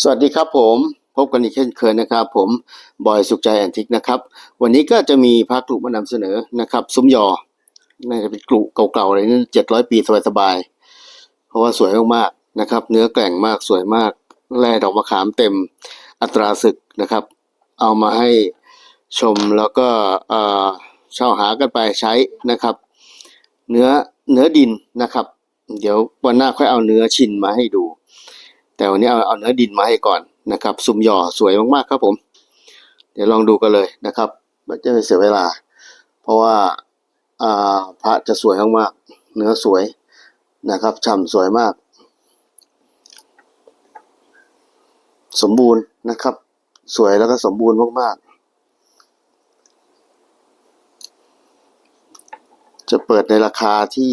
สวัสดีครับผมพบกันอีกเช่นเคยนะครับ ผมบอยสุขใจแอนทิกนะครับ วันนี้ก็จะมีพระกลุมานำเสนอนะครับ ซุ้มยอน่าจะเป็นกลุเก่าๆเลยนี่เจ็ดร้อยปีสบายๆเพราะว่าสวยมากๆนะครับ เนื้อแกร่งมากสวยมากแร่ดอกมะขามเต็มอัตราศึกนะครับ เอามาให้ชมแล้วก็เอ่อเช่าหากันไปใช้นะครับ เนื้อเนื้อดินนะครับ เดี๋ยววันหน้าค่อยเอาเนื้อชินมาให้ดู แต่วันนี้เอาเอาเนื้อดินมาให้ก่อนนะครับซุมหย่อสวยมากๆครับผม เดี๋ยวลองดูกันเลยนะครับไม่จะเสียเวลา เพราะว่าอ่าพระจะสวยมากๆเนื้อสวยนะครับฉ่ำสวยมาก สมบูรณ์นะครับ สวยแล้วก็สมบูรณ์มากๆ จะเปิดในราคาที่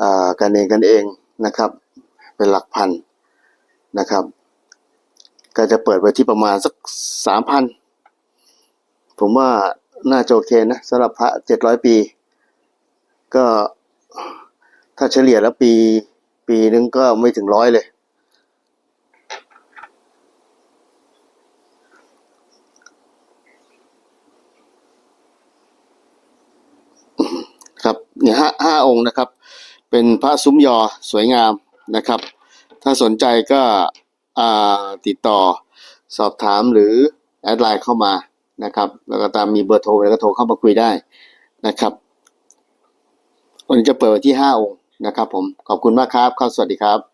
อ่ากันเองกันเองนะครับ เป็นหลักพัน นะครับ ก็จะเปิดไว้ที่ประมาณสักสามพันผมว่าน่าจะโอเคนะสำหรับพระเจ็ดร้อยปี ก็ถ้าเฉลี่ยแล้วปี ปีนึงก็ไม่ถึงร้อยเลย ครับเนี่ยห้าห้าองค์นะครับ เป็นพระซุ้มยอสวยงามนะครับ ถ้าสนใจก็ติดต่อสอบถามหรือแอดไลน์เข้ามานะครับ แล้วก็ตามมีเบอร์โทรแล้วก็โทรเข้ามาคุยได้นะครับ วันนี้จะเปิดวันที่ห้าองค์นะครับผม ขอบคุณมากครับครับสวัสดีครับ